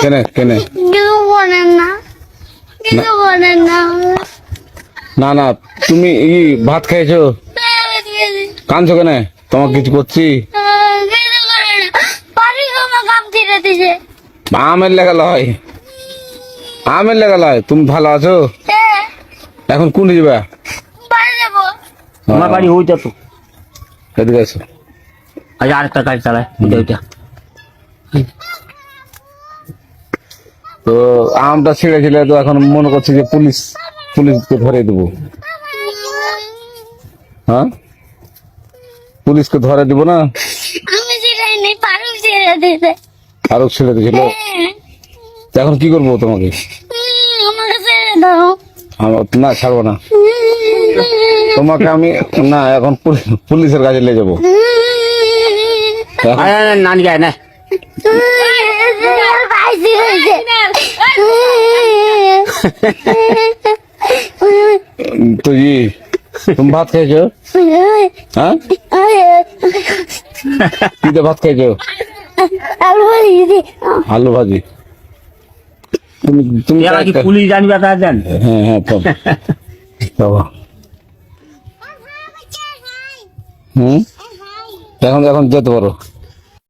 কেনে কেনে? কিছু বলেন না কিছু বলেন না না না তুমি ই ভাত খেয়েছো কাঁদছো কেনে? তোমাকে কিছু করছি? আমার লেগা লয়। আমের লেগা লয় তুমি ভালো আছো? এখন কোন যাবা আমার বাড়ি ওইটা তো। এদিকে এসো। আজ আরেকটা গাড়ি চালায়। ওইটা তো আমটা ছিঁড়েছিলে তো এখন মনে করছে যে পুলিশ পুলিশকে ধরে দেবো। হ্যাঁ? পুলিশকে ধরে দিব না? আমি ছেড়ে নেই পারু ছেড়ে ছেড়ে দিয়েছিল? হ্যাঁ। এখন কি করব তোমাকে? আমাকে ছেড়ে দাও। না ছাড়বো না। তোমাকে আমি না এখন পুলি- পুলিশের কাছে নিয়ে যাব। নানি যায় না। হয়েছে তো ই তুমি ভাত খেয়েছো? হ্যাঁ? কি ভাত খেয়েছো? আলু দিদি আলু ভাজি। তুমি তুমি কি পুলিশ জানবে তা জান? হ্যাঁ হ্যাঁ পাবো। পাবো। হুম? এখন এখন যেতে পারো।